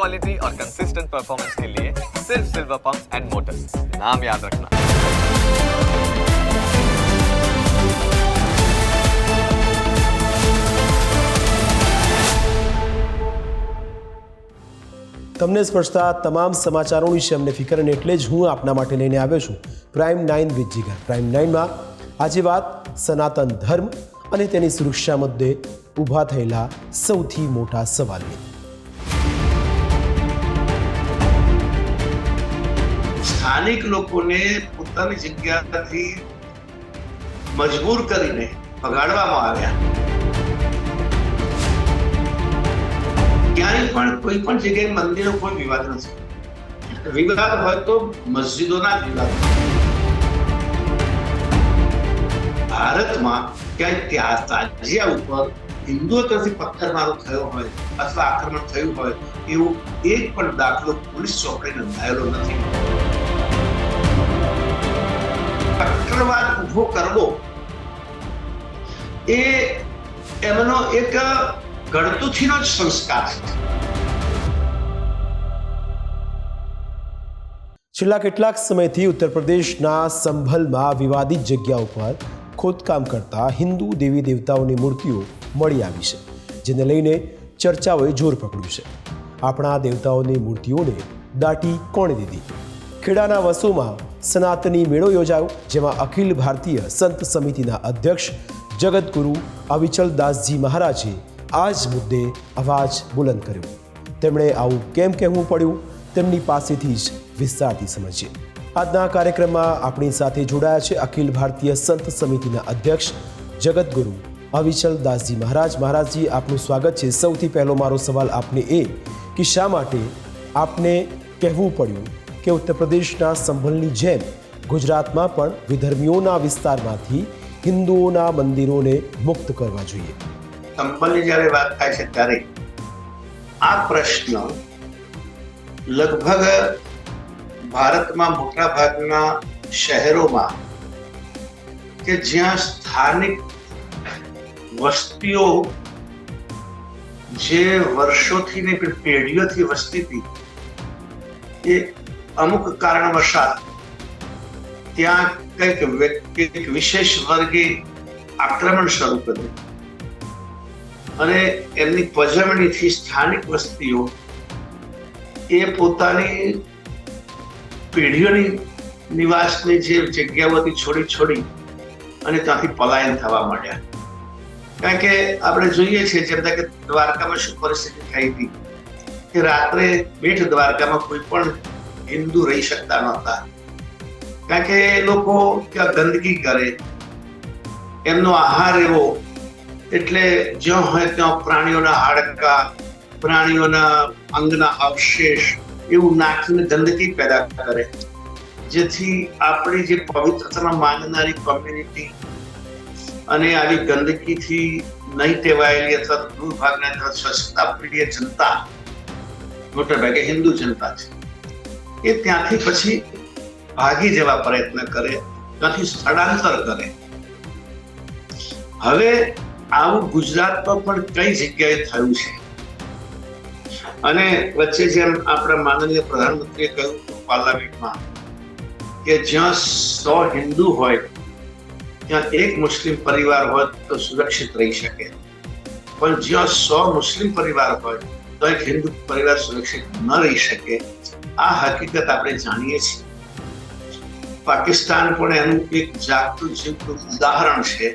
Quality और consistent performance के लिए सिर्फ सिल्वर पंप्स एंड मोटर्स नाम याद रखना તમને સ્પર્શતા તમામ સમાચારોની વિશે અમને ફિકર અને એટલે જ હું આપના માટે લઈને આવ્યો છું prime nine with Jigar prime નાઇનમાં આજે વાત સનાતન ધર્મ અને તેની સુરક્ષા મુદ્દે ઊભા થયેલા સૌથી મોટા સવાલની સ્થાનિક લોકોને પોતાની જગ્યાથી મજબૂર કરીને ભગાડવામાં આવ્યા. ક્યાંય પણ કોઈ પણ જગ્યાએ મંદિરો કોઈ વિવાદ નથી. વિવાદ હોય તો મસ્જિદોના વિવાદ ભારતમાં ક્યાંય ત્યાં તાજિયા ઉપર હિન્દુઓ તરફથી પથ્થરમારો થયો હોય અથવા આક્રમણ થયું હોય, એવો એક પણ દાખલો પોલીસ ચોકડી નોંધાયેલો નથી. કટ્ટરવાદ ઊભો કરવો, એ એમનો એક ગણતુથીનો જ સંસ્કાર છે. છેલ્લા કેટલાક સમયથી ઉત્તર પ્રદેશના સંભલમાં વિવાદિત જગ્યા ઉપર ખોદકામ કરતા હિન્દુ દેવી દેવતાઓની મૂર્તિઓ મળી આવી છે, જેને લઈને ચર્ચાઓએ જોર પકડ્યું છે. આપણા દેવતાઓની મૂર્તિઓને દાટી કોણે દીધી? ખેડાના વસોમાં સનાતની મેળો યોજાયો, જેમાં અખિલ ભારતીય સંત સમિતિના અધ્યક્ષ જગતગુરુ અવિચલદાસજી મહારાજે આ જ મુદ્દે અવાજ બુલંદ કર્યો. તેમણે આવું કેમ કહેવું પડ્યું? તેમની પાસેથી જ વિસ્તારથી સમજીએ. આજના કાર્યક્રમમાં આપણી સાથે જોડાયા છે અખિલ ભારતીય સંત સમિતિના અધ્યક્ષ જગતગુરુ અવિચલદાસજી મહારાજ. મહારાજજી, આપનું સ્વાગત છે. સૌથી પહેલો મારો સવાલ આપને એ કે શા માટે આપને કહેવું પડ્યું કે ઉત્તર પ્રદેશના સંભલની જેમ ગુજરાતમાં પણ વિધર્મીઓના વિસ્તારમાંથી હિન્દુઓના મંદિરોને મુક્ત કરવા જોઈએ. સંભલની જ્યારે વાત થાય છે ત્યારે આ પ્રશ્ન લગભગ ભારતમાં મોટા ભાગના શહેરોમાં કે જ્યાં સ્થાનિક વસ્તીઓ જે વર્ષોથી ને પેઢીઓથી વસતી હતી એ અમુક કારણવશાત ત્યાં કંઈક કંઈક વિશેષ વર્ગે આક્રમણ શરૂ કર્યું. અને એમની પજવણીથી સ્થાનિક વસ્તીઓ એ પોતાની પેઢીઓની નિવાસની જે જગ્યાઓ હતી છોડી છોડી અને ત્યાંથી પલાયન થવા માંડ્યા. કારણ કે આપણે જોઈએ છીએ જેમ કે દ્વારકામાં શું પરિસ્થિતિ થઈ હતી કે રાત્રે બેઠ દ્વારકામાં કોઈ પણ હિન્દુ રહી શકતા નહોતા. કારણ કે એ લોકો ત્યાં ગંદકી કરે. એમનો આહાર એવો. એટલે જ્યાં હોય ત્યાં પ્રાણીઓના હાડકા, પ્રાણીઓના અંગના અવશેષ એવું નાખીને ગંદકી પેદા કરે. જેથી આપણી જે પવિત્રતામાં માંગનારી કોમ્યુનિટી અને આવી ગંદકીથી નહીં ટેવાયેલી અથવા દુર્ભાગના અથવા સ્વચ્છતા પ્રિય જનતા. મોટા ભાગે હિન્દુ જનતા છે. એ ત્યાંથી પછી ભાગી જવા પ્રયત્ન કરે, ત્યાંથી સ્થળાંતર કરે. હવે આવું ગુજરાતમાં પણ કઈ જગ્યાએ થયું છે? અને વચ્ચે જેમ આપણા માનનીય પ્રધાનમંત્રીએ કહ્યું, પાર્લામેન્ટમાં, કે જ્યાં સો હિન્દુ હોય, ત્યાં એક મુસ્લિમ પરિવાર હોય તો સુરક્ષિત રહી શકે. પણ જ્યાં સો મુસ્લિમ પરિવાર હોય, તો એક હિન્દુ પરિવાર સુરક્ષિત ન રહી શકે. આ હકીકત આપણે જાણીએ છીએ. પાકિસ્તાન પણ એનું એક જાગતું જીવતું ઉદાહરણ છે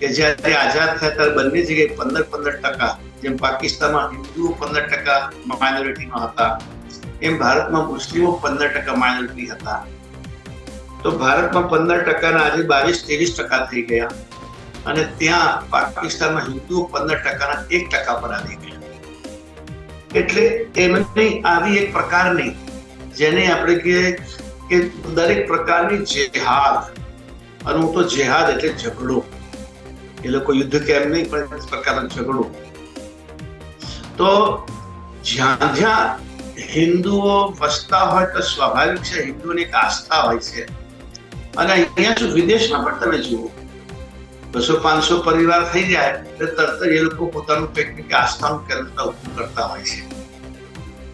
કે જ્યારે આઝાદ ત્યારે બંને જગ્યાએ પંદર પંદર ટકા, જેમ પાકિસ્તાનમાં હિન્દુઓ પંદર ટકા માઇનોરિટીમાં હતા, એમ ભારતમાં મુસ્લિમો પંદર ટકા માઇનોરિટી હતા. તો ભારતમાં પંદર ટકાના આજે બાવીસ ત્રેવીસ ટકા થઈ ગયા અને ત્યાં પાકિસ્તાનમાં હિન્દુઓ પંદર ટકાના એક ટકા પર આવી ગયા. એટલે એમની આવી એક પ્રકારની જેને આપણે કહીએ કે દરેક પ્રકારની જેહાદ. અને હું તો જેહાદ એટલે ઝઘડો. એ લોકો યુદ્ધ કેમ નહીં, પણ પ્રકારનો ઝઘડો. તો જ્યાં જ્યાં હિન્દુઓ વસતા હોય તો સ્વાભાવિક છે, હિન્દુઓની એક આસ્થા હોય છે. અને અહીંયા જો વિદેશમાં પણ તમે જુઓ બસો પાંચસો પરિવાર થઈ જાય, એટલે તરત એ લોકો પોતાનું કંઈક આસ્થાનું કેન્દ્ર ઊભું કરતા હોય છે.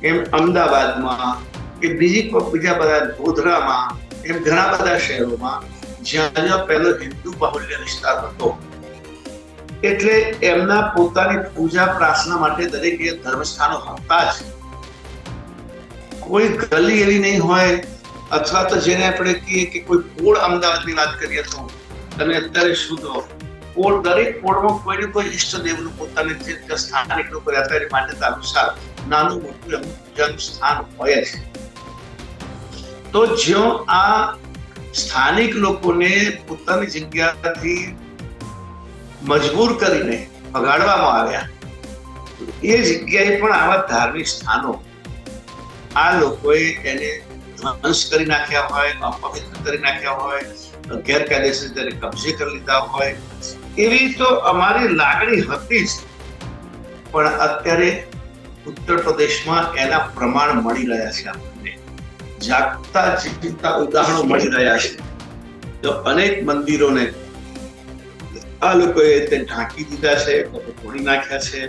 એમ અમદાવાદમાં કે બીજી બીજા બધા ગોધરામાં, એમ ઘણા બધા શહેરોમાં જ્યાં જ્યાં પહેલો હિન્દુ બાહુલ્ય વિસ્તાર હતો. એટલે એમના પોતાની પૂજા પ્રાર્થના માટે દરેક ધર્મસ્થાનો હતા જ. કોઈ ગલી એવી નહીં હોય, અથવા તો જેને આપણે કહીએ કે કોઈ પોળ અમદાવાદની વાત કરીએ તો તમે અત્યારે શોધો પોળ દરેક પોળમાં કોઈ ને કોઈ ઈષ્ટદેવનું પોતાને જે સ્થાનિક લોકો રહેતા માન્યતા અનુસાર નાનું મોટું એમનું પૂજાનું સ્થાન હોય છે તો જ્યાં આ સ્થાનિક લોકોને પોતાની જગ્યાથી મજબૂર કરીને ભગાડવામાં આવ્યા, એ જગ્યાએ પણ આવા ધાર્મિક સ્થાનો. આ લોકોએ એને ધ્વંસ કરી નાખ્યા હોય અપવિત્ર કરી નાખ્યા હોય ગેરકાયદેસર રીતે કબજે કરી લીધા હોય, એવી તો અમારી લાગણી હતી જ. પણ અત્યારે ઉત્તર પ્રદેશમાં એના પ્રમાણ મળી રહ્યા છે આપણને. જાગતા જીવતા ઉદાહરણો મળી રહ્યા છે. તો અનેક મંદિરોને આ લોકોએ તે ઢાંકી દીધા છે કોઈ તોડી નાખ્યા છે,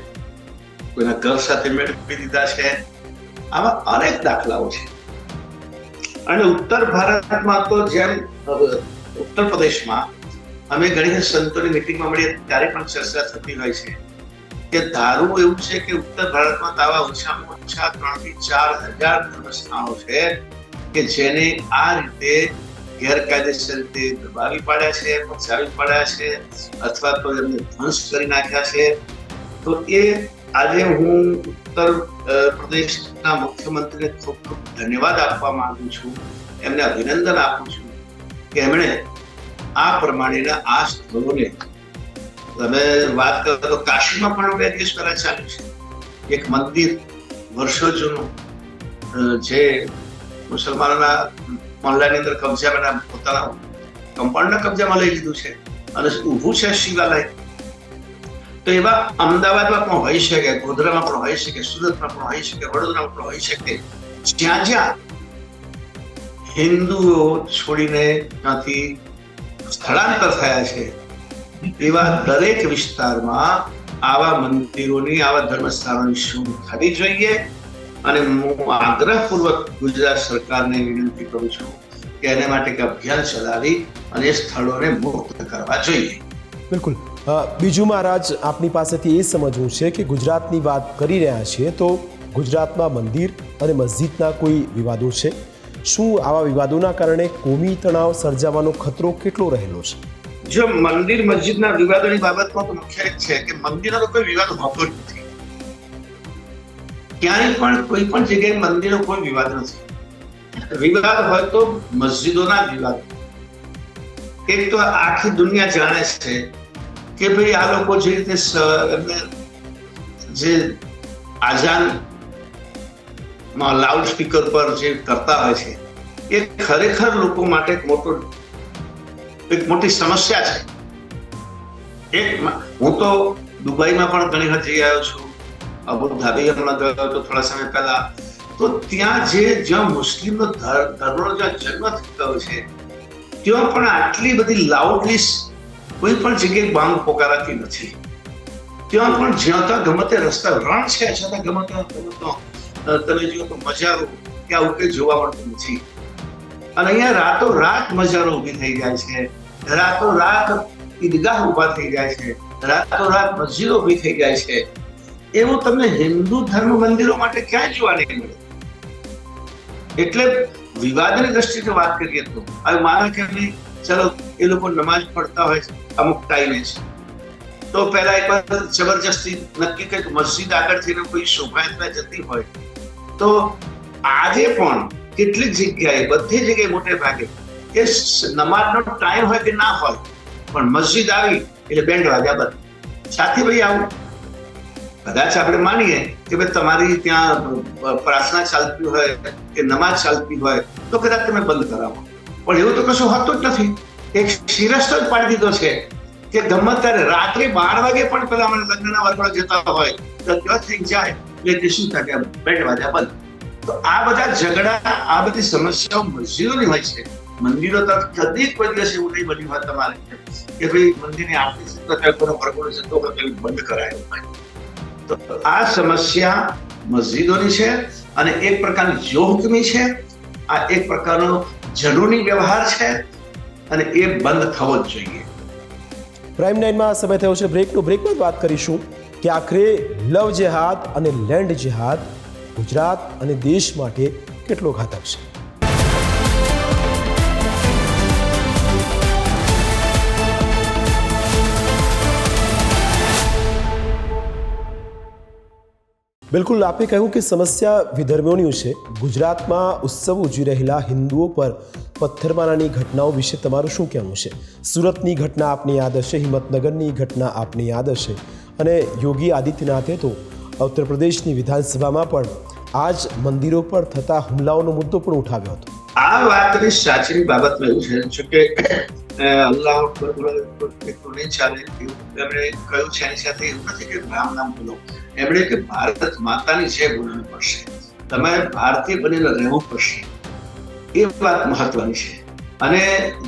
કોઈના ઘર સાથે મેળવી દીધા છે. આવા અનેક દાખલાઓ છે. અને ઉત્તર ભારતમાં તો જેમ ઉત્તર પ્રદેશમાં અમે ઘણી સંતોની મિટિંગમાં મળીએ ત્યારે પણ ચર્ચા થતી હોય છે કે ધારવું એવું છે કે ઉત્તર ભારતમાં તો આવા ઓછામાં ઓછા ત્રણથી ચાર હજાર ધર્મસ્થાનો છે કે જેને આ રીતે ગેરકાયદેસર રીતે દબાવી પાડ્યા છે, પચાવી પાડ્યા છે અથવા તો એમને ધ્વંસ કરી નાખ્યા છે. તો એ આજે હું ઉત્તર પ્રદેશના મુખ્યમંત્રીને ખૂબ ખૂબ ધન્યવાદ આપવા માંગુ છું. એમને અભિનંદન આપું છું. કે એમણે આ પ્રમાણેના આ સ્થળોને તમે વાત કરો તો કાશીમાં પણ બે દિવસ પહેલા ચાલ્યું છે. એક મંદિર વર્ષો જૂનું જે મુસલમાનોના મોહલ્લાની અંદર કબજાના પોતાના કમ્પાઉન્ડના કબજામાં લઈ લીધું છે અને ઊભું છે શિવાલય. તો એવા અમદાવાદમાં પણ હોઈ શકે, ગોધરામાં પણ હોઈ શકે, સુરતમાં પણ હોઈ શકે, વડોદરામાં પણ હોઈ શકે, જ્યાં જ્યાં હિન્દુઓ છોડીને ત્યાંથી સ્થળાંતર થયા છે. એવા દરેક વિસ્તારમાં આવા મંદિરોની, આવા ધર્મસ્થાનોની શોધ થવી જોઈએ. અને હું આગ્રહપૂર્વક ગુજરાત સરકારને વિનંતી કરું છું કે એને માટે એક અભિયાન ચલાવી અને એ સ્થળોને મુક્ત કરવા જોઈએ. બિલકુલ. બીજું મહારાજ, આપની પાસેથી એ સમજવું છે કે ગુજરાતની વાત કરી રહ્યા છીએ તો ગુજરાતમાં મંદિર અને મસ્જિદના કોઈ વિવાદો છે? શું આવા વિવાદોના કારણે કોમી તણાવ સર્જાવાનો ખતરો કેટલો રહેલો છે? જો મંદિર મસ્જિદના વિવાદોની બાબતમાં તો મુખ્ય એક છે કે મંદિરનો કોઈ વિવાદ હોતો જ નથી. ક્યાંય પણ કોઈ પણ જગ્યાએ મંદિરનો કોઈ વિવાદ નથી. વિવાદ હોય તો મસ્જિદોના વિવાદ. એક તો આખી દુનિયા જાણે છે કે ભાઈ આ લોકો જે રીતે જે આઝાન લાઉડ સ્પીકર પર જે કરતા હોય છે, એ ખરેખર લોકો માટે એક મોટો, એક મોટી સમસ્યા છે. એક હું તો દુબઈમાં પણ ઘણી વખત જઈ આવ્યો છું, અબુધાબી હમણાં ગયો હતો થોડા સમય પહેલા. તો ત્યાં જે, જ્યાં મુસ્લિમનો ધર- ધર્મનો જ્યાં જન્મ થયો છે, ત્યાં પણ આટલી બધી લાઉડલી કોઈ પણ જગ્યાએ બાંગ પોકારાતી નથી. ત્યાં પણ જ્યાં ત્યાં ગમે તે રસ્તા, રણ છે છતાં ગમે ત્યાં. તમે જુઓ તો મજારો કે આવું કંઈ જોવા મળતું નથી અને અહીંયા રાતો રાત મજારો ઊભી થઈ જાય છે. રાતો રાત ઈદગાહ ઊભા થઈ જાય છે. રાતો રાત મસ્જિદો ઊભી થઈ જાય છે. એવું તમને હિન્દુ ધર્મ મંદિરો માટે ક્યાંય જોવા નહીં મળે? એટલે વિવાદની દ્રષ્ટિથી વાત કરીએ તો, હવે માનો કે ચલો એ લોકો નમાઝ પડતા હોય છે, અમુક ટાઈમે છે તો પહેલા એક વાર જબરજસ્તી નક્કી કંઈક મસ્જિદ આગળ થઈને કોઈ શોભાયાત્રા જતી હોય તો આજે પણ કેટલીક જગ્યાએ, બધી જગ્યાએ મોટે ભાગે કે નમાજનો ટાઈમ હોય કે ના હોય, પણ મસ્જિદ આવી એટલે બેન્ડ વાગ્યા બંધ સાથે ભાઈ આવું. કદાચ આપણે માનીએ કે ભાઈ તમારી ત્યાં પ્રાર્થના ચાલતી હોય કે નમાજ ચાલતી હોય, તો કદાચ તમે બંધ કરાવો. પણ એવું તો કશું હોતું જ નથી. એક શિરસ્તો જ પાડી દીધો છે કે ગમે ત્યારે રાત્રે બાર વાગે પણ પેલા અમે લગ્નના વરઘોડા જતા હોય, તો થઈ જાય. એટલે તે શું થાય કે બેન્ડ બંધ. તો આ બધા ઝઘડા, આ બધી સમસ્યાઓ મસ્જિદોની હોય છે. મંદિરો તો કદી કોઈ દિવસ એવું નહીં બન્યું હોય તમારે. કે ભાઈ મંદિરની આરતી સત્તાનો ત્યાં જતો બંધ કરાયો. તો આ સમસ્યા મસ્જિદોની છે અને એક પ્રકારની જોહકમી છે. આ એક પ્રકારનો જરૂરી વ્યવહાર છે અને એ બંધ થવો જ જોઈએ. પ્રાઇમ નાઇનમાં સમય થયો છે. બ્રેકનો બ્રેકમાં વાત કરીશું. કે આખરે લવ જેહાદ અને લેન્ડ જેહાદ ગુજરાત અને દેશ માટે કેટલો ઘાતક છે? બિલકુલ, આપે કહ્યું કે સમસ્યા વિધર્મીઓની છે. ગુજરાતમાં ઉત્સવ ઉજવી રહેલા હિન્દુઓ પર પથ્થરમારાની ઘટનાઓ વિશે તમારું શું કહેવું છે? સુરતની ઘટના આપની યાદ હશે, હિંમતનગરની ઘટના આપને યાદ હશે. અને યોગી આદિત્યનાથે તો ઉત્તર પ્રદેશની વિધાનસભામાં પણ આ જ મંદિરો પર થતા હુમલાઓનો મુદ્દો પણ ઉઠાવ્યો હતો. આ વાતની સાચી બાબતમાં એવું છે કે અલ્લાહ નહીં ચાલે એમણે કહ્યું છે એની સાથે એવું નથી કે રામ નામ બોલો એમણે કે ભારત માતાની જે બોલવી પડશે તમારે ભારતીય બનીને રહેવું પડશે. એ વાત મહત્વની છે. અને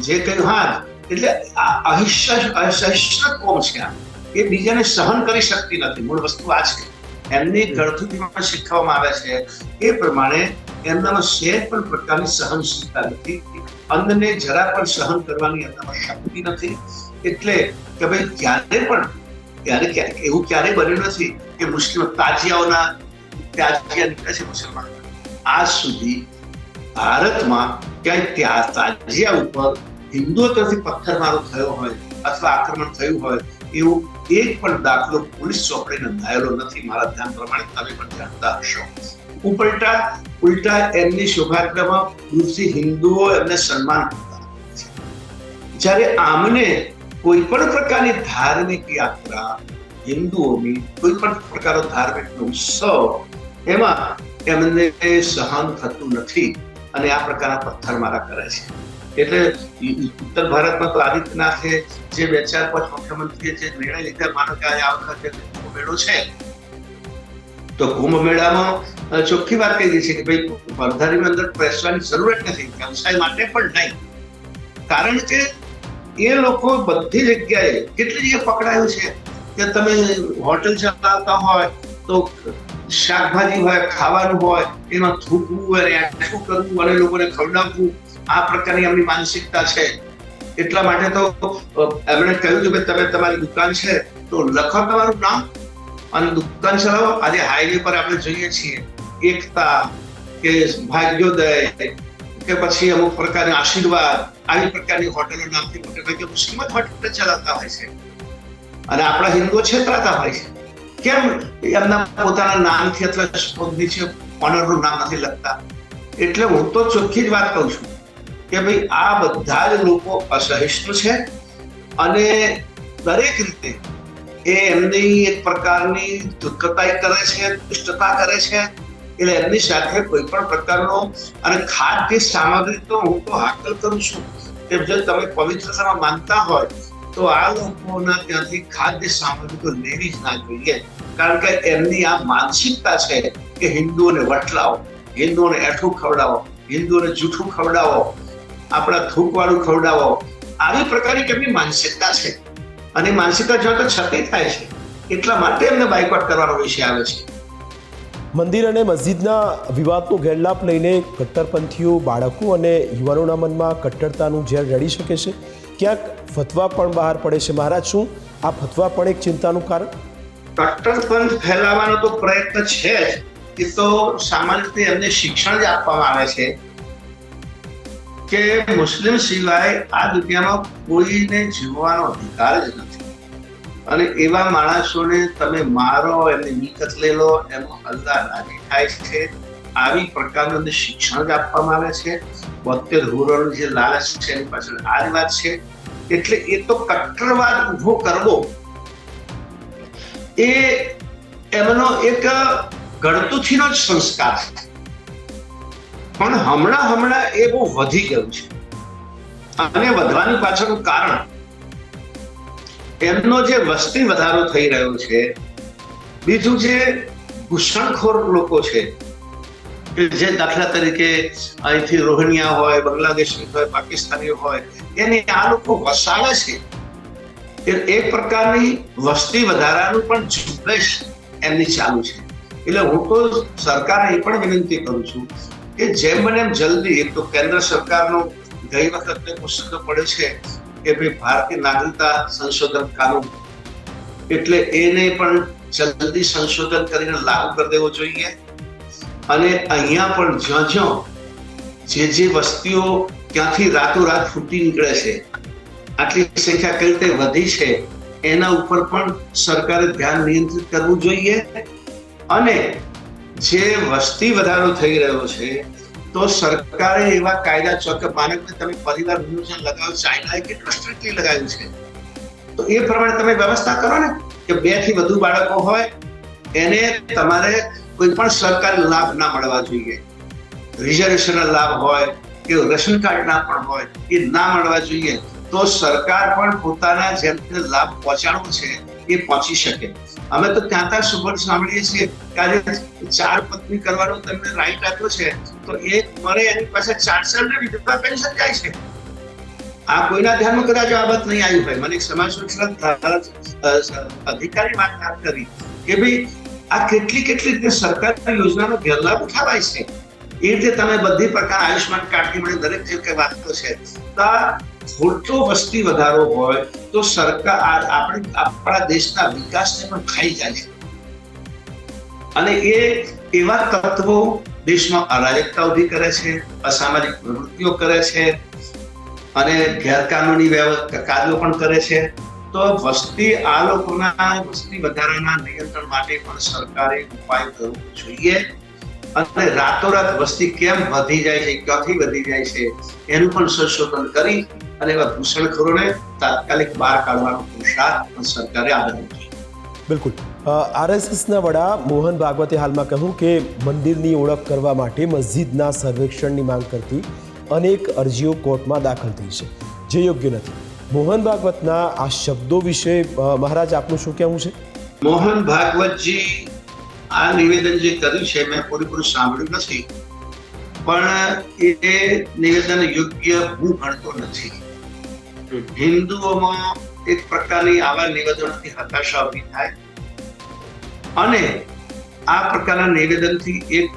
જે કહ્યું હા, એટલે આ અહિંસા અસહિષ્ણુ કોમ છે આ એ બીજાને સહન કરી શકતી નથી. મૂળ વસ્તુ આ છે. એમની ગળથુથીમાં શીખવવામાં આવે છે. એ પ્રમાણે એમનામાં શેર પણ પ્રકારની સહનશીલતા નથી. અન્નને જરા પણ સહન કરવાની એમનામાં શક્તિ નથી. એટલે કે ભાઈ ક્યારે પણ ત્યારે ક્યારેક એવું ક્યારેય બન્યું નથી કે મુસ્લિમ તાજિયાઓના તાજિયા નીકળે છે મુસલમાન. આજ સુધી ભારતમાં ક્યાંય ત્યાં તાજિયા ઉપર હિન્દુઓ તરફથી પથ્થરમારો થયો હોય અથવા આક્રમણ થયું હોય એવું એક પણ દાખલો પોલીસ ચોપડીને નોંધાયેલો નથી. મારા ધ્યાન પ્રમાણે તમે પણ જાણતા હશો. ઉપલટા ઉલટા એમની શોભાયાત્રામાં દૂરથી હિન્દુઓ એમને સન્માન જ્યારે આમને કોઈ પણ પ્રકારની ધાર્મિક યાત્રા, હિન્દુઓની કોઈ પણ પ્રકારનો ધાર્મિક ઉત્સવ, એમાં એમને સહન થતું નથી અને આ પ્રકારના પથ્થરમારા કરે છે. એટલે ઉત્તર ભારતમાં તો આદિત્યનાથે જે બે ચાર પાંચ મુખ્યમંત્રીએ જે નિર્ણય લીધા, માનો કે આ વખતે કુંભ મેળો છે, તો કુંભ મેળામાં ચોખ્ખી વાત કહી દઈ છે કે ભાઈ સ્પર્ધાની અંદર બેસવાની જરૂરત નથી, વ્યવસાય માટે પણ નહીં. કારણ કે એ લોકો બધી જગ્યાએ, કેટલી જગ્યાએ પકડાયું છે? કે તમે હોટલ ચલાવતા હોય, તો શાકભાજી હોય, ખાવાનું હોય, એમાં થૂકવું અને આટલું કરવું, અને લોકોને ખવડાવવું આ પ્રકારની એમની માનસિકતા છે. એટલા માટે તો એમણે કહ્યું કે તમે તમારી દુકાન છે, તો લખો તમારું નામ અને દુકાન ચલાવો. આજે હાઈવે પર આપણે જોઈએ છીએ એકતા કે ભાગ્યોદય કે પછી અમુક પ્રકારના આશીર્વાદ. આવી પ્રકારની હોટેલો નામથી મોટે કે મુસ્લિમ હોટેલ ચલાવતા હોય છે. અને આપણા હિન્દુઓ છેતરાતા હોય છે. કેમ? એમના પોતાના નામથી અથવા ઓનરનું નામ નથી લખતા. એટલે હું તો ચોખ્ખી જ વાત કહું છું. કે ભાઈ આ બધા જ લોકો અસહિષ્ણુ છે અને દરેક રીતે એ એમની એક પ્રકારની દુઃખતાઈ કરે છે દુષ્ટતા કરે છે, એટલે એમની સાથે કોઈ પણ પ્રકારનો અને ખાદ્ય સામગ્રી તો હું તો હાકલ કરું છું કે જો તમે પવિત્રતામાં માનતા હોય તો આ લોકોના ત્યાંથી ખાદ્ય સામગ્રી તો લેવી જ ના જોઈએ. કારણ કે એમની આ માનસિકતા છે કે હિન્દુઓને વટલાવો, હિન્દુઓને એઠું ખવડાવો, હિન્દુઓને જૂઠું ખવડાવો આપણા થૂકવાળું ખવડાવો. આવી પ્રકારની તેમની માનસિકતા છે? અને માનસિકતા જો તો છતી થાય છે. એટલા માટે એમને બાયકોટ કરવાનો વિષય આવે છે. મંદિર અને મસ્જિદના વિવાદનો ગેરલાભ લઈને કટ્ટરપંથીઓ બાળકો અને યુવાનોના મનમાં કટ્ટરતાનું ઝેર રડી શકે છે. ક્યાંક ફતવા પણ બહાર પડે છે. મહારાજ શું આ ફતવા પણ એક ચિંતાનું કારણ? કટ્ટરપંથ ફેલાવવાનો તો પ્રયત્ન છે જ. એ તો સામાન્ય રીતે એમને શિક્ષણ જ આપવામાં આવે છે. કે મુસ્લિમ સિવાય આ દુનિયામાં કોઈને જીવવાનો અધિકાર જ નથી. અને એવા માણસોને તમે મારો, એમની મિલકત લઈ લો એમનો અલ્લાહ રાજી થાય છે. આવી પ્રકારનું શિક્ષણ જ આપવામાં આવે છે. બોતેર હુરોનું જે લાલચ છે, એની પાછળ આ જ વાત છે. એટલે એ તો કટ્ટરવાદ ઊભો કરવો. એ એમનો એક ગળતુથીનો જ સંસ્કાર છે. પણ હમણાં હમણાં એ બહુ વધી ગયું છે. અને વધવાની પાછળનું કારણ, એમનો જે વસ્તી વધારો થઈ રહ્યો છે, બીજું જે ઘૂસણખોર લોકો છે જે દાખલા તરીકે અહીંથી રોહિણિયા હોય, બાંગ્લાદેશી હોય, પાકિસ્તાની હોય, એને આ લોકો વસાવે છે. એક પ્રકારની વસ્તી વધારાનું પણ ઝુંબેશ એમની ચાલુ છે. એટલે હું તો સરકારને એ પણ વિનંતી કરું છું કે જેમ બને એમ જલ્દી તો કેન્દ્ર સરકારનો ગઈ વખતે પુસ્તક પડે છે કે ભાઈ ભારતીય નાગરિકતા સંશોધન કાનૂન. એટલે એને પણ જલ્દી સંશોધન કરીને લાગુ કરી દેવો જોઈએ. અને અહીંયા પણ જ્યાં જ્યાં જે જે વસ્તીઓ ક્યાંથી રાતોરાત ફૂટી નીકળે છે, આટલી સંખ્યા કઈ રીતે વધી છે, એના ઉપર પણ સરકારે ધ્યાન નિયંત્રિત કરવું જોઈએ. અને જે વસ્તી વધારો થઈ રહ્યો છે, તો સરકારે એવા કાયદા ચોક્કસ માનો કે તમે પરિવાર નિયોજન લગાવો ચાઇનાએ કેટલું સ્ટ્રિક્ટલી લગાવ્યું છે? તો એ પ્રમાણે તમે વ્યવસ્થા કરો ને, કે બેથી વધુ બાળકો હોય, એને તમારે કોઈ પણ સરકારી લાભ ના મળવા જોઈએ. રિઝર્વેશન લાભ હોય, કે રેશન કાર્ડ ના પણ હોય, એ ના મળવા જોઈએ. તો સરકાર પણ પોતાના જેમને લાભ પહોંચાડવો છે એ પહોંચી શકે. અમે તો ત્યાં ત્યાં સુપર સાંભળીએ છીએ કે ચાર પત્ની કરવાનો તમને રાઈટ આપ્યો છે, તો એ મરે એની પાસે ચાર ચાર ને વિધવા પેન્શન જાય છે. આ કોઈના ધ્યાનમાં કદાચ આ બાબત નહીં આવી હોય. મને સમાજ સુરક્ષા અધિકારી વાત કરી કે ભાઈ આ કેટલી કેટલી રીતે સરકારની યોજનાનો ગેરલાભ ઉઠાવાય છે. એ રીતે તમે બધી પ્રકાર આયુષ્માન કાર્ડથી મને દરેક જગ્યાએ વાતો છે. તો ખોટો વસ્તી વધારો હોય તો સરકાર આપણે આપણા દેશના વિકાસને પણ ખાઈ જાય. અને એ એવા તત્વો દેશમાં અરાજકતા ઊભી કરે છે, અસામાજિક પ્રવૃત્તિઓ કરે છે, અને ગેરકાનૂની કાર્યો પણ કરે છે. તો વસ્તી આ લોકોના વસ્તી વધારાના નિયંત્રણ માટે પણ સરકારે ઉપાય કરવો જોઈએ. અને રાતોરાત વસ્તી કેમ વધી જાય છે, ક્યાંથી વધી જાય છે, એનું પણ સંશોધન કરી અને એવા ઘૂસણખોરોને તાત્કાલિક બહાર કાઢવાનો પુરુષાર્થ પણ સરકારે આગળ જોઈએ બિલકુલ. આરએસએસના વડા મોહન ભાગવતે હાલમાં કહ્યું કે મંદિરની ઓળખ કરવા માટે મસ્જિદના સર્વેક્ષણની માંગ કરતી અનેક અરજીઓ કોર્ટમાં દાખલ થઈ છે જે યોગ્ય નથી. મોહન ભાગવતના આ શબ્દો વિશે મહારાજ આપનું શું કહેવું છે? મોહન ભાગવતજી આ નિવેદન જે કર્યું છે મેં પૂરેપૂરું સાંભળ્યું નથી પણ એ નિવેદન યોગ્ય હું ગણતો નથી. હિન્દુઓમાં એક પ્રકારની આવા નિવેદનોથી હતાશા ઊભી થાય. અને આ પ્રકારના નિવેદનથી એક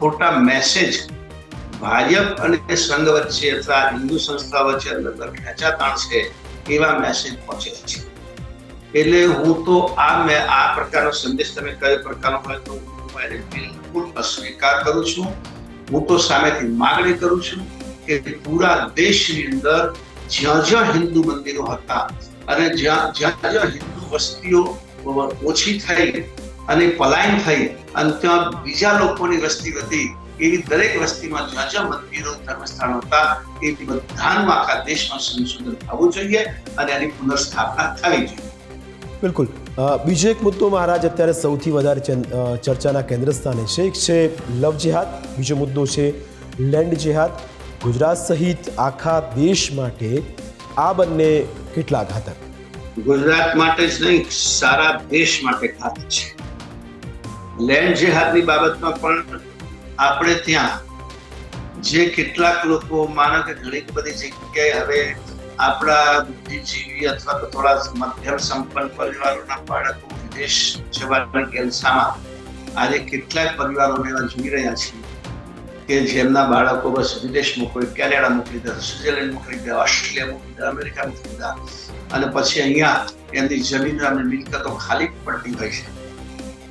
ખોટા મેસેજ ભાજપ અને સંઘ વચ્ચે અથવા હિન્દુ સંસ્થા વચ્ચે અંદર ખેંચાતાણ છે એવા મેસેજ પહોંચે છે. એટલે હું તો આ મેં, આ પ્રકારનો સંદેશ તમે કયો પ્રકારનો હોય તો હું એને બિલકુલ અસ્વીકાર કરું છું. હું તો સામેથી માગણી કરું છું કે પૂરા દેશની અંદર જ્યાં જ્યાં હિન્દુ મંદિરો હતા અને જ્યાં જ્યાં જ્યાં હિન્દુ વસ્તીઓ ઓછી થઈ અને પલાયન થઈ અને ત્યાં બીજા લોકોની વસ્તી વધી એવી દરેક વસ્તીમાં જ્યાં જ્યાં મંદિરો, ધર્મસ્થાનો હતા એ બધાનું આખા દેશમાં સંશોધન થવું જોઈએ અને એની પુનર્સ્થાપના થવી જોઈએ. બિલકુલ. બીજો એક મુદ્દો મહારાજ, અત્યારે સૌથી વધારે ચન- ચર્ચાના કેન્દ્ર સ્થાને છે. એક છે લવ જેહાદ, બીજો મુદ્દો છે લેન્ડ જેહાદ. ગુજરાત સહિત આખા દેશ માટે આ બંને કેટલા ઘાતક? ગુજરાત માટે જ નહીં, સારા દેશ માટે ઘાતક છે. લેન્ડ જેહાદની બાબતમાં પણ આપણે ત્યાં જે કેટલાક લોકો માનો કે ઘણી બધી જગ્યાએ હવે આપણા બુદ્ધિજીવી અથવા તો થોડા મધ્યમ સંપન્ન પરિવારોના બાળકો વિદેશ જવાની કેલ્સામાં આજે કેટલાક પરિવારોને મેં જોઈ રહ્યા છીએ કે જેમના બાળકો બસ વિદેશ મોકલી કેનેડા મોકલી દીધા સ્વિટરલેન્ડ મોકલી દીધા, ઓસ્ટ્રેલિયા મોકલી દીધા, અમેરિકા મોકલી દીધા. અને પછી અહીંયા એમની જમીન અને મિલકતો ખાલી પડતી હોય છે.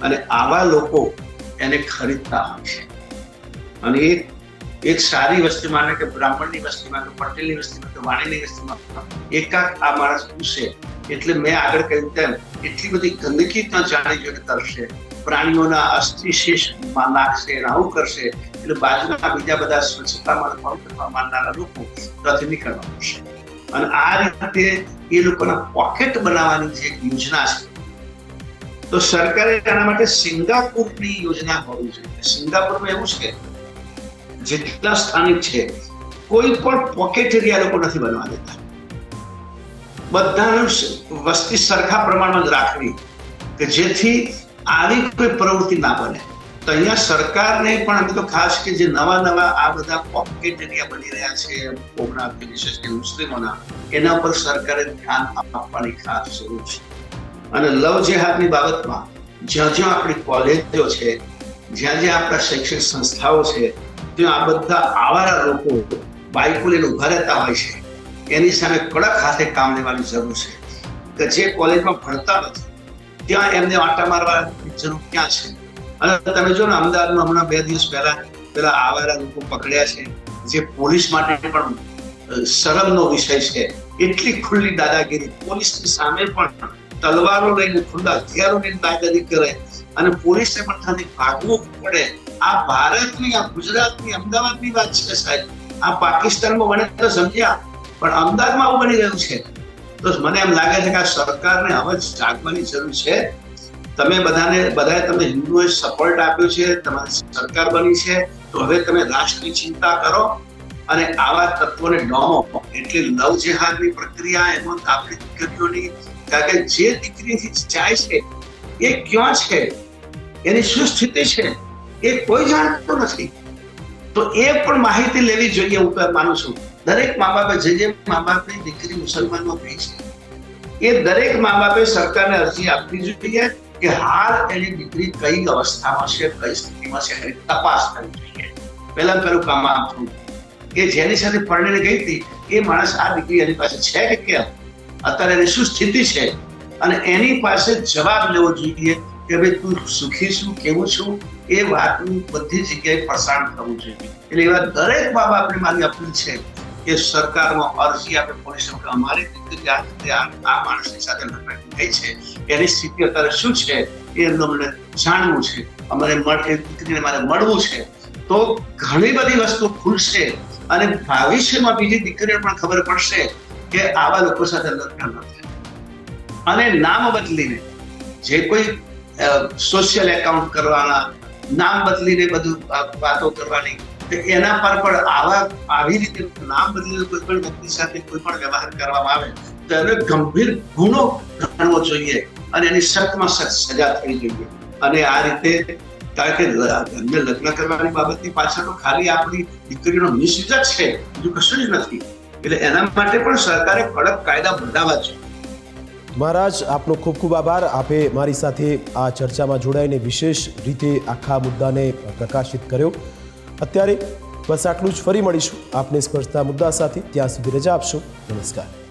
અને આવા લોકો એને ખરીદતા હોય છે. અને એક એક સારી વસ્તી માને કે બ્રાહ્મણની વસ્તીમાં કે પટેલની વસ્તીમાં કે વાણીની વસ્તીમાં એકાક આ માણસ પૂછે, એટલે મેં આગળ કહ્યું તેમ, એટલી બધી ગંદકી ત્યાં જાણી જોઈએ કરશે પ્રાણીઓના અસ્થિશેષ નાખશે અને કરશે, એટલે બાજુના બીજા બધા સ્વચ્છતામાં કોલ કરવા માંડનારા લોકો ત્યાંથી નીકળવા પડશે અને આ રીતે એ લોકોના પોકેટ બનાવવાની જે યોજના છે, તો સરકારે આના માટે સિંગાપુરની યોજના હોવી જોઈએ. સિંગાપુરમાં એવું છે, જેટલા સ્થાનિક છે, કોઈ પણ પોકેટ એરિયા લોકો નથી બનવા દેતા. બધાનું વસ્તી સરખા પ્રમાણમાં જ રાખવી, કે જેથી આવી કોઈ પ્રવૃત્તિ ના બને. તો અહીંયા સરકારને પણ અમે તો ખાસ કે જે નવા નવા આ બધા પોકેટ એરિયા બની રહ્યા છે કોમના વિશેષ મુસ્લિમોના, એના પર સરકારે ધ્યાન આપવાની ખાસ જરૂર છે. અને લવ જેહાદની બાબતમાં જ્યાં જ્યાં આપણી કોલેજો છે, જ્યાં જ્યાં આપણા શૈક્ષણિક સંસ્થાઓ છે, ત્યાં આ બધા આવારા લોકો બાઇકો લઈને ઊભા રહેતા હોય છે. એની સામે કડક હાથે કામ લેવાની જરૂર છે. કે જે કોલેજમાં ભણતા નથી ત્યાં એમને આંટા મારવા જરૂર ક્યાં છે? અને તમે જો ને અમદાવાદમાં હમણાં બે દિવસ પહેલા પેલા આવારા લોકો પકડ્યા છે, જે પોલીસ માટે પણ શરમનો વિષય છે. એટલી ખુલ્લી દાદાગીરી. પોલીસની સામે પણ તલવારો લઈને, ખુલ્લા હથિયારો લઈને દાદાગીરી કરે. અને પોલીસે પણ ત્યાંથી ભાગવું પડે. આ ભારતની, આ ગુજરાતની, અમદાવાદની વાત છે સાહેબ. આ પાકિસ્તાનમાં બને તો સમજ્યા. પણ અમદાવાદમાં આવું બની રહ્યું છે. તો મને એમ લાગે છે કે આ સરકારને હવે જાગવાની જરૂર છે. તમે બધાને, બધાએ તમને હિન્દુઓએ સપોર્ટ આપ્યો છે, તમારી સરકાર બની છે. તો હવે તમે રાષ્ટ્રની ચિંતા કરો અને આવા તત્વોને ડોમો એટલે લવ જેહાદની પ્રક્રિયા એમાં આપણી દીકરીઓની કારણ કે જે દીકરીથી જાય છે, એ ક્યાં છે? એની શું સ્થિતિ છે? એ કોઈ જાણતું નથી. તો એ પણ માહિતી લેવી જોઈએ, હું માનું છું. દરેક મા બાપે જે જે મા બાપની દીકરી મુસલમાનમાં થઈ છે, એ દરેક મા બાપે સરકારને અરજી આપવી જોઈએ કે હાલ એની દીકરી કઈ અવસ્થામાં છે, કઈ સ્થિતિમાં છે, એની તપાસ કરવી જોઈએ. પહેલા પેલું કામ આપવું કે જેની સાથે પરણીને ગઈ હતી, એ માણસ આ દીકરી એની પાસે છે કે કેમ? અત્યારે એની શું સ્થિતિ છે? અને એની પાસે જવાબ લેવો જોઈએ કે ભાઈ તું સુખી છું, કેવું છું? એ વાતનું બધી જગ્યાએ પ્રસારણ થવું જોઈએ. એટલે એવા દરેક મા બાપને મારી અપીલ છે કે સરકારમાં અરજી આપે, પોલીસ કે અમારી આ આ માણસની સાથે લગ્ન થઈ છે, એની સ્થિતિ અત્યારે શું છે, એ અમને જાણવું છે. અમારે એ દીકરીને મારે મળવું છે. તો ઘણી બધી વસ્તુ ખુલશે અને ભવિષ્યમાં બીજી દીકરીને પણ ખબર પડશે કે આવા લોકો સાથે લગ્ન ન અને નામ બદલીને, જે કોઈ સોશિયલ એકાઉન્ટ કરવાના, નામ બદલીને બધું વાતો કરવાની એના પર પણ આવા આવી રીતે નામ બદલીને કોઈ પણ વ્યક્તિ સાથે કોઈ પણ વ્યવહાર કરવામાં આવે, તો એને ગંભીર ગુનો ગણવો જોઈએ અને એની સખ્તમાં સખ્ત સજા થવી જોઈએ. અને આ રીતે કારણ કે અન્ય લગ્ન કરવાની બાબતની પાછળ તો ખાલી આપણી દીકરીનો મિસયુઝ જ છે, બીજું કશું જ નથી. એટલે એના માટે પણ સરકારે કડક કાયદા બનાવવા જોઈએ. મહારાજ, આપનો ખૂબ ખૂબ આભાર. આપે મારી સાથે આ ચર્ચામાં જોડાઈને વિશેષ રીતે આખા મુદ્દાને પ્રકાશિત કર્યો. અત્યારે બસ આટલું જ. ફરી મળીશું. આપને સ્પર્શતા મુદ્દા સાથે. ત્યાં સુધી રજા આપશો. નમસ્કાર.